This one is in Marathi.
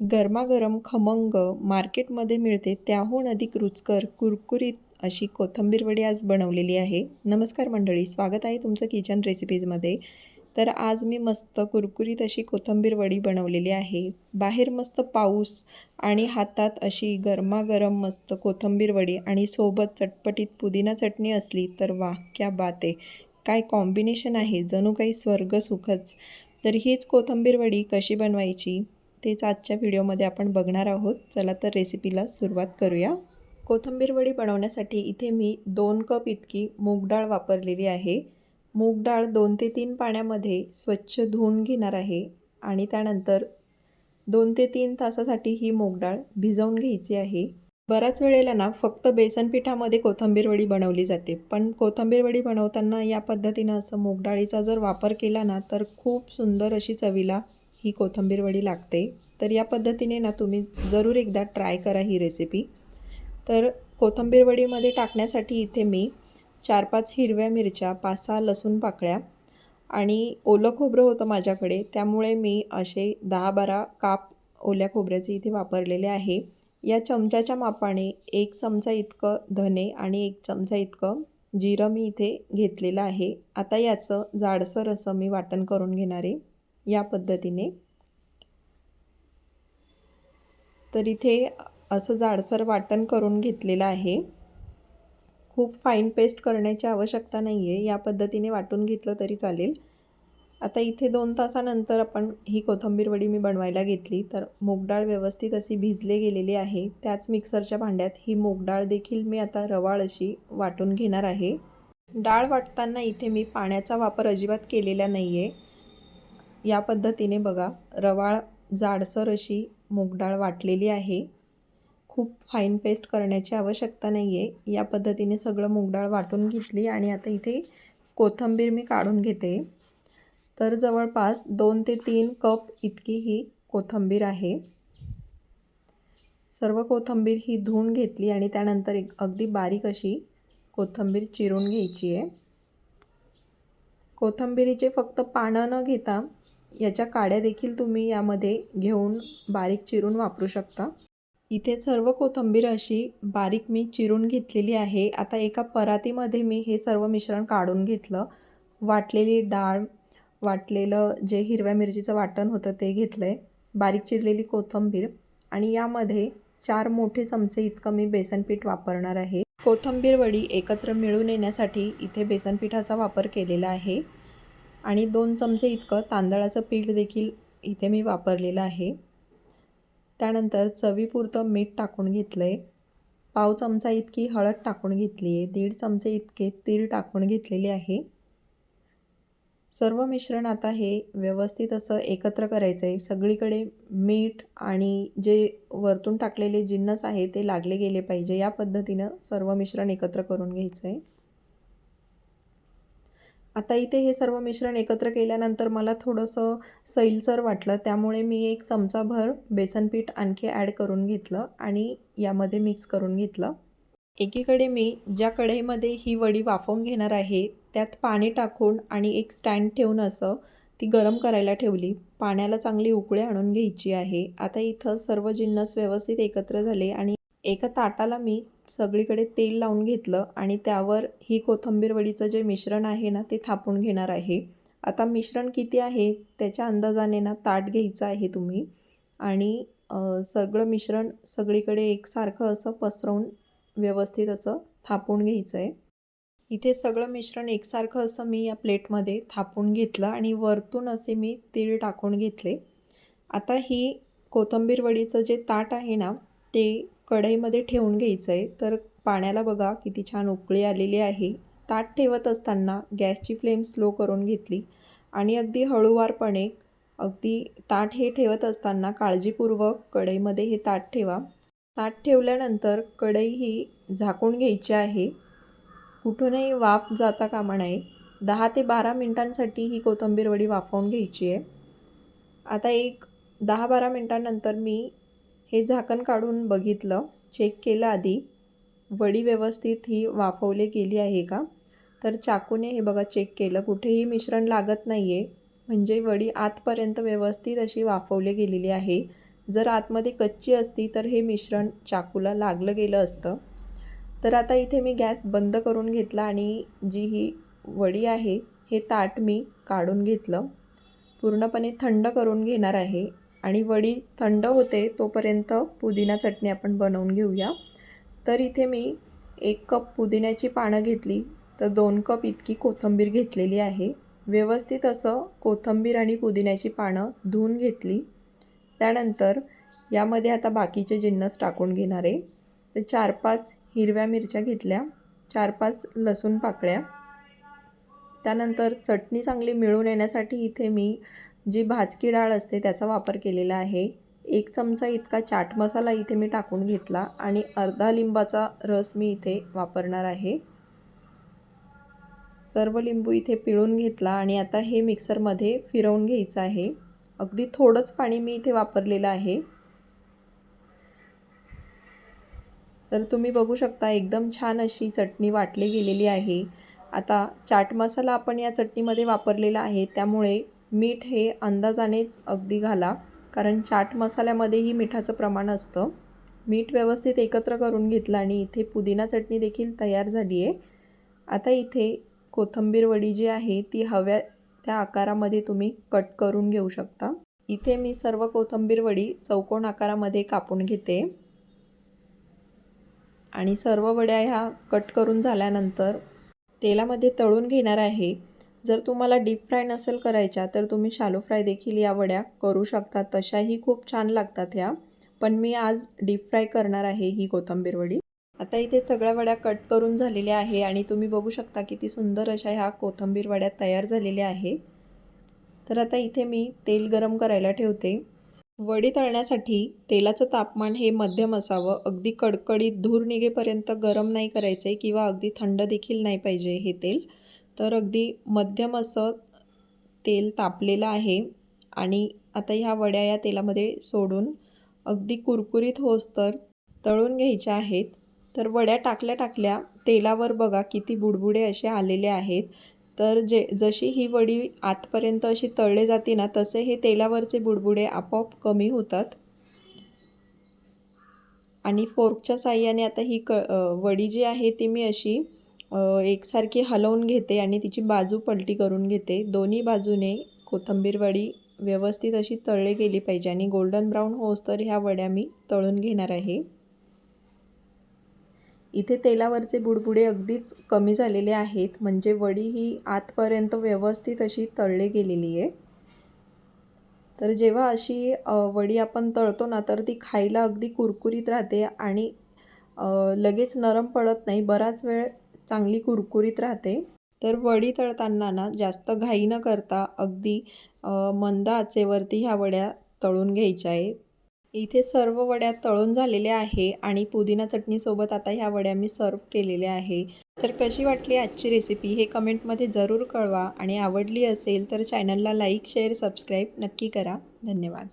गरमागरम खमंग मार्केटमध्ये मिळते त्याहून अधिक रुचकर कुरकुरीत अशी कोथंबीर वडी आज बनवलेली आहे. नमस्कार मंडळी स्वागत आहे तुमचं किचन रेसिपीजमध्ये. तर आज मी मस्त कुरकुरीत अशी कोथंबीर वडी बनवलेली आहे. बाहेर मस्त पाऊस आणि हातात अशी गरमागरम मस्त कोथंबीर वडी आणि सोबत चटपटीत पुदिना चटणी असली तर वाह क्या बात आहे. काय कॉम्बिनेशन आहे जणू काही स्वर्ग सुखच. तर हीच कोथंबीर वडी कशी बनवायची? तेच आजच्या व्हिडिओमध्ये आपण बघणार आहोत. चला तर रेसिपीला सुरुवात करूया. कोथंबीर वडी बनवण्यासाठी इथे मी दोन कप इतकी मूग डाळ वापरलेली आहे. मूग डाळ दोन ते तीन पाण्यामध्ये स्वच्छ धुवून घेणार आहे आणि त्यानंतर दोन ते तीन तासासाठी ही मूग डाळ भिजवून घ्यायची आहे. बऱ्याच वेळेला ना फक्त बेसन पिठामध्ये कोथिंबीर वडी बनवली जाते. पण कोथिंबीर वडी बनवताना या पद्धतीनं असं मूग डाळीचा जर वापर केला ना तर खूप सुंदर अशी चवीला ही कोथिंबीर वडी लागते. तर या पद्धतीने ना तुम्ही जरूर एकदा ट्राय करा ही रेसिपी तर कोथिंबीर वडीमध्ये टाकण्यासाठी इथे मी चार पाच हिरव्या मिरच्या पाच सहा लसूण पाकळ्या आणि ओलं खोबरं होतं माझ्याकडे. त्यामुळे मी असे दहा बारा काप ओल्या खोबऱ्याचे इथे वापरलेले आहे. या चमच्याच्या मापाने एक चमचा इतकं धने आणि एक चमचा इतकं जिरं मी इथे घेतलेलं आहे. आता याचं जाडसर असं मी वाटण करून घेणार. आहे या पद्धतीने. तर इथे असं जाडसर वाटण करून घेतलेलं आहे. खूप फाईन पेस्ट करण्याची आवश्यकता नाही आहे या पद्धतीने वाटून घेतलं तरी चालेल. आता इथे दोन तासानंतर आपण ही कोथिंबीर वडी मी बनवायला घेतली. तर मूगडाळ व्यवस्थित अशी भिजले गेलेली आहे. त्याच मिक्सरच्या भांड्यात ही मूगडाळ देखील मी आता रवाळ अशी वाटून घेणार आहे. डाळ वाटताना इथे मी पाण्याचा वापर अजिबात केलेला नाही आहे या पद्धतीने बघा रवाळ जाडसर अशी मूगडाळ वाटलेली आहे. खूप फाईन पेस्ट करण्याची आवश्यकता नाही आहे या पद्धतीने सगळं मूगडाळ वाटून घेतली आणि आता इथे कोथिंबीर मी काढून घेते. तर जवळपास दोन ते तीन कप इतकी ही कोथिंबीर आहे. सर्व कोथिंबीर ही धुवून घेतली आणि त्यानंतर एक अगदी बारीक अशी कोथिंबीर चिरून घ्यायची आहे. कोथिंबीरीचे फक्त पानं न घेता याच्या काड्या देखील तुम्ही यामध्ये घेऊन बारीक चिरून वापरू शकता. इथे सर्व कोथिंबीर अशी बारीक मी चिरून घेतलेली आहे. आता एका परातीमध्ये मी हे सर्व मिश्रण काढून घेतलं. वाटलेली डाळ वाटलेलं जे हिरव्या मिरचीचं वाटण होतं ते घेतलं आहे बारीक चिरलेली कोथिंबीर आणि यामध्ये चार मोठे चमचे इतकं मी बेसनपीठ वापरणार आहे. कोथिंबीर वडी एकत्र मिळून येण्यासाठी इथे बेसनपीठाचा वापर केलेला आहे. आणि दोन चमचे इतकं तांदळाचं पीठ देखील इथे मी वापरलेलं आहे. त्यानंतर चवीपुरतं मीठ टाकून घेतलं आहे पाव चमचा इतकी हळद टाकून घेतली आहे. दीड चमचे इतके तीळ टाकून घेतलेले आहे. सर्व मिश्रण आता हे व्यवस्थित असं एकत्र करायचं आहे सगळीकडे मीठ आणि जे वरतून टाकलेले जिन्नस आहे ते लागले गेले पाहिजे. या पद्धतीनं सर्व मिश्रण एकत्र करून घ्यायचं आहे आता इथे हे सर्व मिश्रण एकत्र केल्यानंतर मला थोडंसं सैलसर वाटलं. त्यामुळे मी एक चमचाभर बेसनपीठ आणखी ॲड करून घेतलं आणि यामध्ये मिक्स करून घेतलं. एकीकडे मी ज्या कढईमध्ये ही वडी वाफवून घेणार आहे त्यात पाणी टाकून आणि एक स्टँड ठेवून असं ती गरम करायला ठेवली. पाण्याला चांगली उकळी आणून घ्यायची आहे. आता इथं सर्व जिन्नस व्यवस्थित एकत्र झाले आणि एका ताटाला मी सगळीकडे तेल लावून घेतलं आणि त्यावर ही कोथंबीर वडीचं जे मिश्रण आहे ना ते थापून घेणार आहे. आता मिश्रण किती आहे त्याच्या अंदाजाने ना ताट घ्यायचं आहे तुम्ही. आणि सगळं मिश्रण सगळीकडे एकसारखं असं पसरवून व्यवस्थित असं थापून घ्यायचं आहे इथे सगळं मिश्रण एकसारखं असं मी या प्लेटमध्ये थापून घेतलं आणि वरतून असे मी तीळ टाकून घेतले. आता ही कोथंबीर वडीचं जे ताट आहे ना ते कढईमध्ये ठेवून घ्यायचं आहे तर पाण्याला बघा किती छान उकळी आलेली आहे. ताट ठेवत असताना गॅसची फ्लेम स्लो करून घेतली. आणि अगदी हळूवारपणे अगदी ताट हे ठेवत असताना काळजीपूर्वक कढईमध्ये हे ताट ठेवा. ताट ठेवल्यानंतर कढई ही झाकून घ्यायची आहे. कुठूनही वाफ जाता कामा नये. दहा ते बारा मिनटांसाठी ही कोथिंबीर वडी वाफवून घ्यायची आहे. आता एक दहा बारा मिनटांनंतर मी हे झाकण काढून बघितलं. चेक केलं आधी वडी व्यवस्थित ही वाफवली गेली आहे का? तर चाकूने हे बघा चेक केलं. कुठेही मिश्रण लागत नाही आहे म्हणजे वडी आतपर्यंत व्यवस्थित अशी वाफवली गेलेली आहे. जर आतमध्ये कच्ची असती तर हे मिश्रण चाकूला लागलं गेलं असतं. तर आता इथे मी गॅस बंद करून घेतला आणि जी ही वडी आहे हे ताट मी काढून घेतलं. पूर्णपणे थंड करून घेणार आहे. आणि वडी थंड होते तोपर्यंत पुदिना चटणी आपण बनवून घेऊया. तर इथे मी एक कप पुदिन्याची पानं घेतली तर दोन कप इतकी कोथिंबीर घेतलेली आहे. व्यवस्थित असं कोथिंबीर आणि पुदिन्याची पानं धुवून घेतली. त्यानंतर यामध्ये आता बाकीचे जिन्नस टाकून घेणार आहे. तर चार पाच हिरव्या मिरच्या घेतल्या चार पाच लसूण पाकळ्या. त्यानंतर चटणी चांगली मिळून येण्यासाठी इथे मी जी भाजकी डाळ असते त्याचा वापर केलेला आहे. एक चमचा इतका चाट मसाला इथे मी टाकून घेतला आणि अर्धा लिंबाचा रस मी इथे वापरणार आहे. सर्व लिंबू इथे पिळून घेतला आणि आता हे मिक्सरमध्ये फिरवून घ्यायचं आहे. अगदी थोडंच पाणी मी इथे वापरलेलं आहे. तर तुम्ही बघू शकता एकदम छान अशी चटणी वाटली गेलेली आहे. आता चाट मसाला आपण या चटणीमध्ये वापरलेला आहे त्यामुळे मीठ हे अंदाजानेच अगदी घाला कारण चाट मसाल्यामध्येही मिठाचं प्रमाण असतं. मीठ व्यवस्थित एकत्र करून घेतलं आणि इथे पुदिना चटणी देखील तयार झाली आहे आता इथे कोथिंबीर वडी जी आहे ती हव्या त्या आकारामध्ये तुम्ही कट करून घेऊ शकता. इथे मी सर्व कोथिंबीर वडी चौकोन आकारामध्ये कापून घेते. आणि सर्व वड्या ह्या कट करून झाल्यानंतर तेलामध्ये तळून घेणार आहे. जर तुम्हाला डीप फ्राय नसेल करायच्या तर तुम्ही शालो फ्राय देखील या वड्या करू शकता. तशाही खूप छान लागतात ह्या. पण मी आज डीप फ्राय करणार आहे ही कोथंबीर वडी. आता इथे सगळ्या वड्या कट करून झालेल्या आहे आणि तुम्ही बघू शकता किती सुंदर अशा ह्या कोथंबीर वड्या तयार झालेल्या आहेत. तर आता इथे मी तेल गरम करायला ठेवते. वडी तळण्यासाठी तेलाचं तापमान हे मध्यम असावं. अगदी कडकडीत धूर निघेपर्यंत गरम नाही करायचं आहे किंवा अगदी थंड देखील नाही पाहिजे हे तेल. तर अगदी मध्यम असं तेल तापलेलं आहे. आणि आता ह्या वड्या या तेलामध्ये सोडून अगदी कुरकुरीत होस तर तळून घ्यायच्या आहेत. तर वड्या टाकल्या टाकल्या तेलावर बघा किती बुडबुडे असे आलेले आहेत. तर जे जशी ही वडी आतपर्यंत अशी तळले जाते ना तसे हे तेलावरचे बुडबुडे आपोआप कमी होतात. आणि फोर्कच्या साह्याने आता ही क वडी जी आहे ती मी अशी एकसारखी हलवून घेते आणि तिची बाजू पलटी करून घेते. दोन्ही बाजूने कोथंबीर वडी व्यवस्थित अशी तळली गेली पाहिजे आणि गोल्डन ब्राऊन होस तर ह्या वड्या मी तळून घेणार आहे. इथे तेलावरचे बुडबुडे अगदीच कमी झालेले आहेत म्हणजे वडी ही आतपर्यंत व्यवस्थित अशी तळली गेलेली आहे. तर जेव्हा अशी वडी आपण तळतो ना तर ती खायला अगदी कुरकुरीत राहते आणि लगेच नरम पडत नाही. बराच वेळ चांगली कुरकुरीत राहते. तर वडी तळताना ना जास्त घाई न करता अगदी मंद आचेवरती ह्या वड्या तळून घ्यायच्या आहेत. इथे सर्व वड्या तळून झालेल्या आहे आणि पुदिना चटणीसोबत आता ह्या वड्या मी सर्व केलेल्या आहे. तर कशी वाटली आजची रेसिपी हे कमेंटमध्ये जरूर कळवा आणि आवडली असेल तर चॅनलला लाईक शेअर सबस्क्राईब नक्की करा. धन्यवाद.